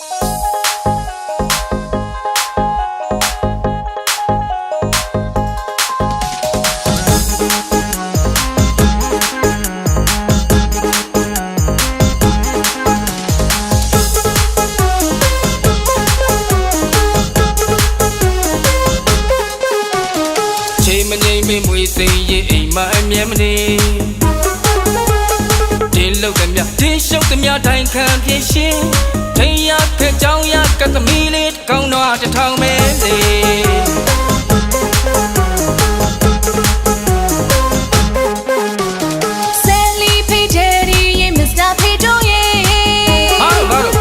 ချိန်မငိမ့်မင်းမွေစိန်ရဲ့အိမ်မအမြဲမနေတင်းလောက်သမျှတင်းရှုပ်သမျှတိုင်းခံပြင်းရှင်း ထိန်ရခက်ကြောင်းရကတ်သမီးလေးတစ်ကောင်းတော့တစ်ထောင်ပဲလေဆယ်လီဖေးဂျယ်ရီရေမစ္စတာဖေးတို့ရေဟာဘာလို့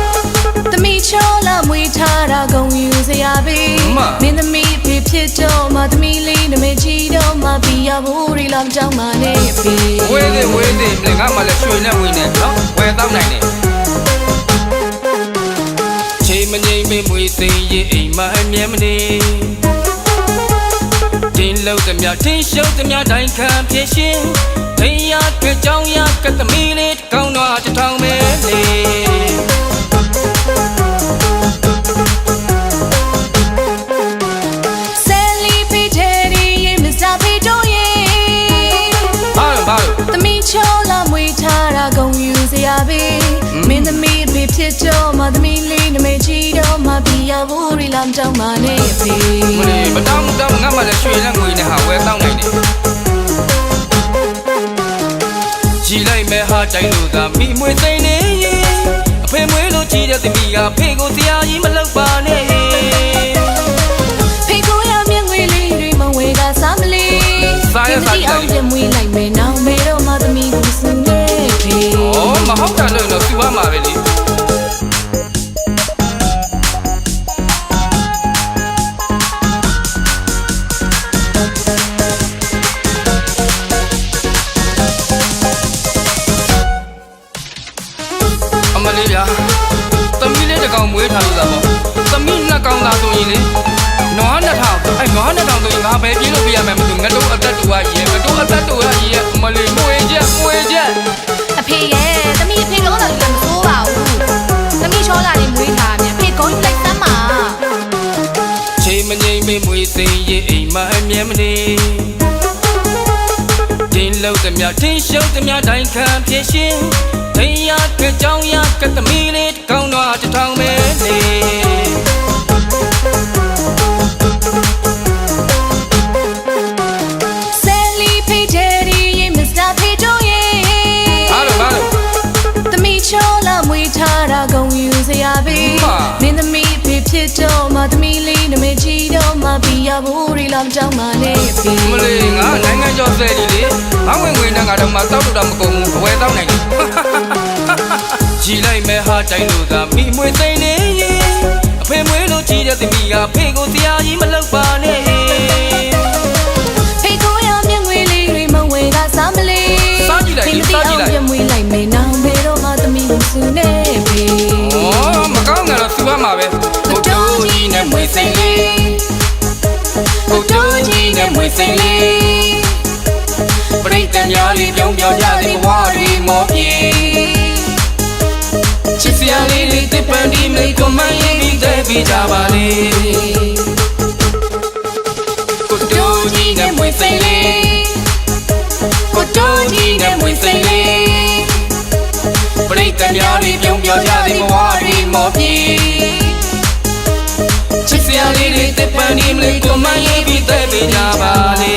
သမီးချောလာမွေးထားတာဂုံယူစရာပဲမမင်းသမီးဖေးဖြစ်တော့မှသမီးလေးနမေချီတော့မှပြရဖို့ရီလောင်ကြောင်းမနဲ့ဖေဝေးသေးဝေးသေးမင်းငါမှလည်းရွှေနဲ့ဝင်နေနော်ဝယ်တော့နိုင်တယ် မငိမ့်မင်းမွေစိန်ရဲ့အိမ်မအမြဲမနေတင်းလောက်သမျှတင်းရှုပ်သမျှတိုင်းခံပြင်းရှင်းထိန်ရခက်ကြောင်းရကတ်သမီးလေးတစ်ကောင်းတော့တစ်ထောင်ပဲလေဆယ်လီဖေးဂျယ်ရီရေမစ္စတာဖေးတို့ရေဘာလို့ဘာလို့သမီးချောလာမွေးထား စ်တော့မှသမီးလေးနမေချီတော့မှပြရဖို့ရီလောင်ကြောင်းမနဲ့ဖေမလေးမတောင်းမတောင်းငါမှလည်းရွှေနဲ့ငွေနဲ့ဟာဝယ်တော့နိုင်တယ်ကြည်လိုက်မဲ့ဟာတိုင်းလို့သာမိမွေသိနေရင်အဖေမွေးလို့ကြည်တဲ့သမီးကဖေကိုတရားကြီးမလုပ်ပါနဲ့ဖေကိုရမြငွေလေးတွေမဝေကစားမလေးအောင်ပြမွေးလိုက်မယ် ထားလို့သာပေါ့။သမီးနှစ်ကောင်သာဆိုရင်လေနွားနှစ်ထောင်အဲ့နွားနှစ်ထောင်ဆိုရင်ငါပဲပြေးလို့ပြရမယ်မလို့ငါတို့အသက်တူကရေငါတို့အသက်တူကရေအမလေးမွေချက်မွေချက်အဖေရဲ့သမီးအဖေလောလာလို့မစိုးပါဘူးသမီးချောလာလေးမွေးထားမြန်ဖေကုန်းယူလိုက်စမ်းပါချိန်မငိမ့်မင်းမွေသိရင်ရဲ့အိမ်မအမြဲမနေတင်းလောက်သမျှတင်းရှုပ်သမျှတိုင်းခံပြင်းရှင်းထိန်ရခက်ကြောင်းရကတ်သမီး ဖေးဖြစ်တော့မှသမီးလေးနမေချီတော့မှပြရဖို့ရီလောင်ကြောင်းမနဲ့ဖေမလေးငါနိုင်ငံကျော်ဆယ်ကြီးလေငါဝင်ဝင်နဲ့ငါတော့မှတောက်တူတော့မကုန်ဘူးအဝယ်တောက်နိုင်တယ်ကြည်လိုက်မဲ့ဟာတိုင်းလို့သာမိမွေသိနေရင်အဖေမွေးလို့ကြည်တဲ့သမီးကဖေကိုတရားကြီးမလုပ်ပါနဲ့ဖေကိုရမြငွေလေးတွေမဝေကစားမလေးစားကြည့်လိုက်ဖေစား မွေစိန်လေး။ပရိသတ်များလေးပြုံးပြောကြတဲ့ဘဝတွေမောပြေ။ချစ်စရာလေးတွေတစ်ပန်ဒီမိတ်ကိုမန်ရင်ပြီးတဲ့ပြကြပါလေ။ကိုတိုးကြီးနဲ့မွေစိန်လေး။ကိုတိုးကြီးနဲ့မွေစိန်လေး။ပရိသတ်များတွေပြုံးပြောကြသည်ဘဝတွေမောပြေချစ်စ ရာလေးတွေတစ်ပန်ဒီမလေးကိုမန်ရေးပြီးတဲ့ပေးကြပါလေ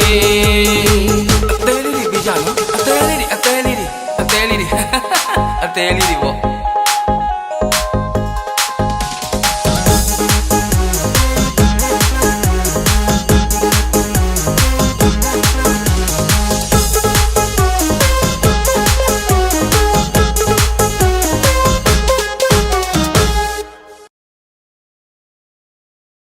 အသေးလေးတွေပေးကြနော်အသေးလေးတွေအသေးလေးတွေအသေးလေးတွေအသေးလေးတွေပေါ့